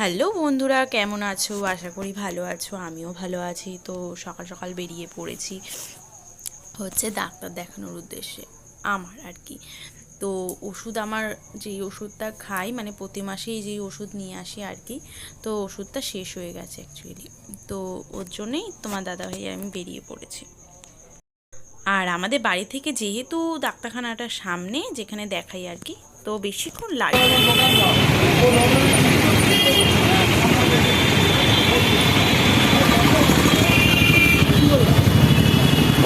Hello বন্ধুরা, কেমন আছো? আশা করি ভালো আছো, আমিও ভালো আছি। তো সকাল সকাল বেরিয়ে পড়েছি হচ্ছে ডাক্তার দেখানোর উদ্দেশ্যে, আমার আর কি। তো ওষুধ আমার যেই ওষুধটা খাই মানে প্রতি মাসেই যেই ওষুধ নিয়ে আসি আর কি, তো ওষুধটা শেষ হয়ে গেছে অ্যাকচুয়ালি তো ওর জন্যেই তোমার দাদাভাই আর আমি বেরিয়ে পড়েছি। আর আমাদের বাড়ি থেকে যেহেতু ডাক্তারখানাটার সামনে, যেখানে দেখাই আর কি, তো বেশিক্ষণ লাগে না।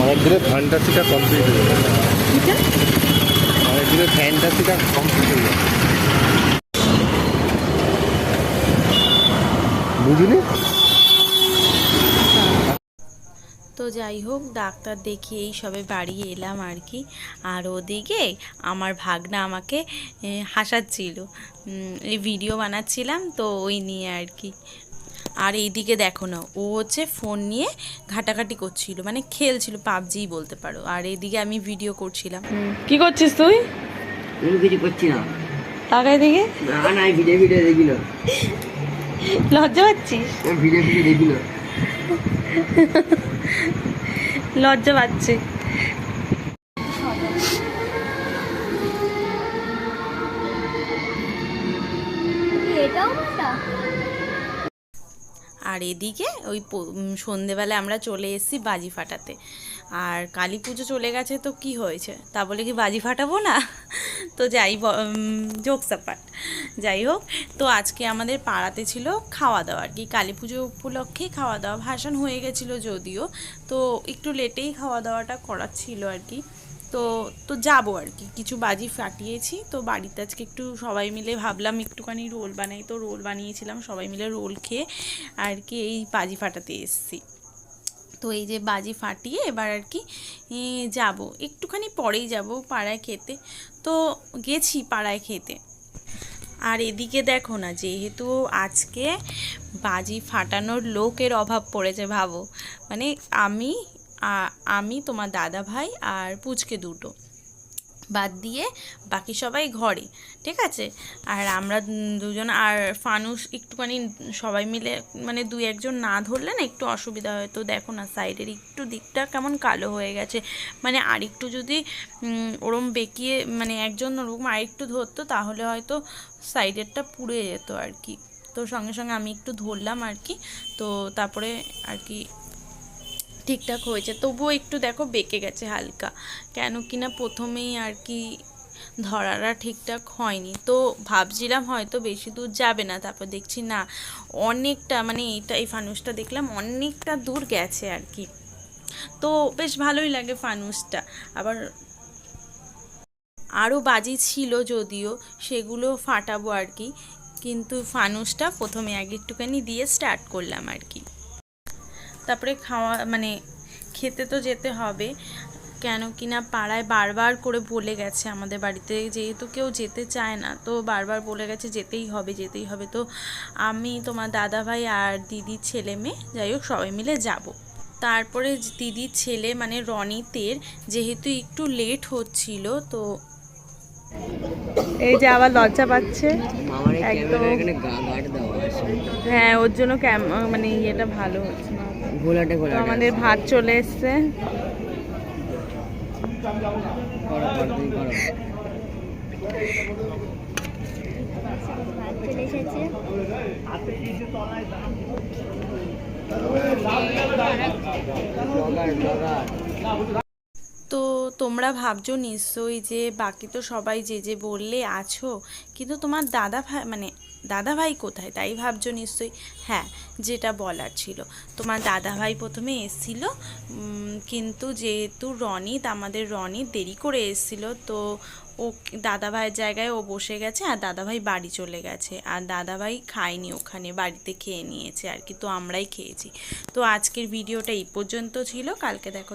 অনেক দিনের ফ্যান্টাসিটা কমপ্লিট হয়ে যাবে অনেকগুলো ফ্যান্টাসিটা কমপ্লিট হয়ে যাবে বুঝলি তো যাই হোক ডাক্তার দেখিয়েই সবে বাড়ি এলাম আর কি। আর ওদিকে আমার ভাগনা আমাকে হাসাচ্ছিল। এই ভিডিও বানাচ্ছিলাম তো ওই নিয়ে আর কি। আর এইদিকে দেখো না ও হচ্ছে ফোন নিয়ে ঘাটাঘাটি করছিল মানে খেলছিল পাবজিই বলতে পারো। আর এইদিকে আমি ভিডিও করছিলাম। কি করছিস তুই? আমি কিছু করছি না। তাকাই দিকে না না ভিডিও ভিডিও দেখি না। লজ্জা পাচ্ছিস? ভিডিও ভিডিও দেখি না। লজ্জা পাচ্ছে। আর এদিকে ওই প- উম, সন্ধেবেলা আমরা চলে এসেছি বাজি ফাটাতে। আর কালী পুজো চলে গেছে তো কি হয়েছে? তা বলে কি বাজি ফাটাবো না? তো যাই যোগ সাপাট যাই হোক তো আজকে আমাদের পাড়াতে ছিল খাওয়া দাওয়া আর কি। কালী পুজো উপলক্ষে খাওয়া দাওয়া ভাসান হয়ে গেছিল যদিও। তো একটু লেটেই খাওয়া দাওয়াটা করার ছিল আর কি। তো তো যাব আর কি। কিছু বাজি ফাটিয়েছি, তো বাড়িতে আজকে একটু সবাই মিলে ভাবলাম একটুখানি রোল বানাই। তো রোল বানিয়েছিলাম, সবাই মিলে রোল খেয়ে আর কি এই বাজি ফাটাতে এসেছি। তো এই যে বাজি ফাটিয়ে এবার আর কি যাব। একটুখানি পরেই যাব পাড়ায় খেতে। তো গেছি পাড়ায় খেতে। আর এদিকে দেখো না, যেহেতু আজকে বাজি ফাটানোর লোকের অভাব পড়েছে ভাবো। মানে আমি আমি, তোমার দাদা ভাই আর পুচকে দুটো। বাদ দিয়ে বাকি সবাই ঘরে, ঠিক আছে? আর আমরা দুজন আর ফানুস একটুখানি সবাই মিলে মানে দুই একজন না ধরলে না একটু অসুবিধা হয়। তো দেখো না, সাইডের একটু দিকটা কেমন কালো হয়ে গেছে। মানে আরেকটু যদি ওরম বেঁকিয়ে মানে একজন ওরকম আরেকটু ধরতো, তাহলে হয়তো সাইডেরটা পুড়ে যেত আর কি। তো সঙ্গে সঙ্গে আমি একটু ধরলাম আর কি। তো তারপরে আর কি ঠিকঠাক হয়েছে। তবুও একটু দেখো বেঁকে গেছে হালকা। কেন কিনা প্রথমেই আর কি ধরাটা ঠিকঠাক হয়নি। তো ভাবছিলাম হয়তো বেশি দূর যাবে না, তারপর দেখছি না, অনেকটা মানে এইটা, এই ফানুসটা দেখলাম অনেকটা দূর গেছে আর কি। তো বেশ ভালোই লাগে ফানুসটা। আবার আরও বাজি ছিল যদিও, সেগুলো ফাটাবো আর কি। কিন্তু ফানুসটা প্রথমে আগে একটুখানি দিয়ে স্টার্ট করলাম আর কি। তারপরে খাওয়া মানে খেতে তো যেতে হবে। কেন কিনা পাড়ায় বারবার করে বলে গেছে আমাদের বাড়িতে যেহেতু কেউ যেতে চায় না তো বারবার বলে গেছে যেতেই হবে যেতেই হবে। তো আমি তোমার দাদা ভাই আর দিদির ছেলে মেয়ে যাই হোক সবাই মিলে যাব। তারপরে দিদির ছেলে মানে রনিতের যেহেতু একটু লেট হচ্ছিল তো এই যে আবার লজ্জা পাচ্ছে। আমার একদম। হ্যাঁ ওর জন্য ক্যাম মানে ইয়েটা ভালো হচ্ছে না। ঘোলাটে তো ঘোলাটে আমাদের ভাত চলে এসছে। তো তোমরা ভাবছ নিশ্চয়ই যে বাকি তো সবাই যে যে বললে আছো কিন্তু তোমার দাদা ভাই মানে দাদা ভাই কোথায়? তাই ভাবছ নিশ্চয়ই? হ্যাঁ যেটা বলার ছিল। তোমার দাদা ভাই প্রথমে এসছিল কিন্তু যেহেতু রনিত, আমাদের রনিত দেরি করে এসছিল, তো ও দাদা ভাইয়ের জায়গায় ও বসে গেছে আর দাদা ভাই বাড়ি চলে গেছে। আর দাদা ভাই খায়নি ওখানে, বাড়িতে খেয়ে নিয়েছে আর কি, তো আমরাই খেয়েছি। তো আজকের ভিডিওটা এই পর্যন্ত ছিল। কালকে দেখো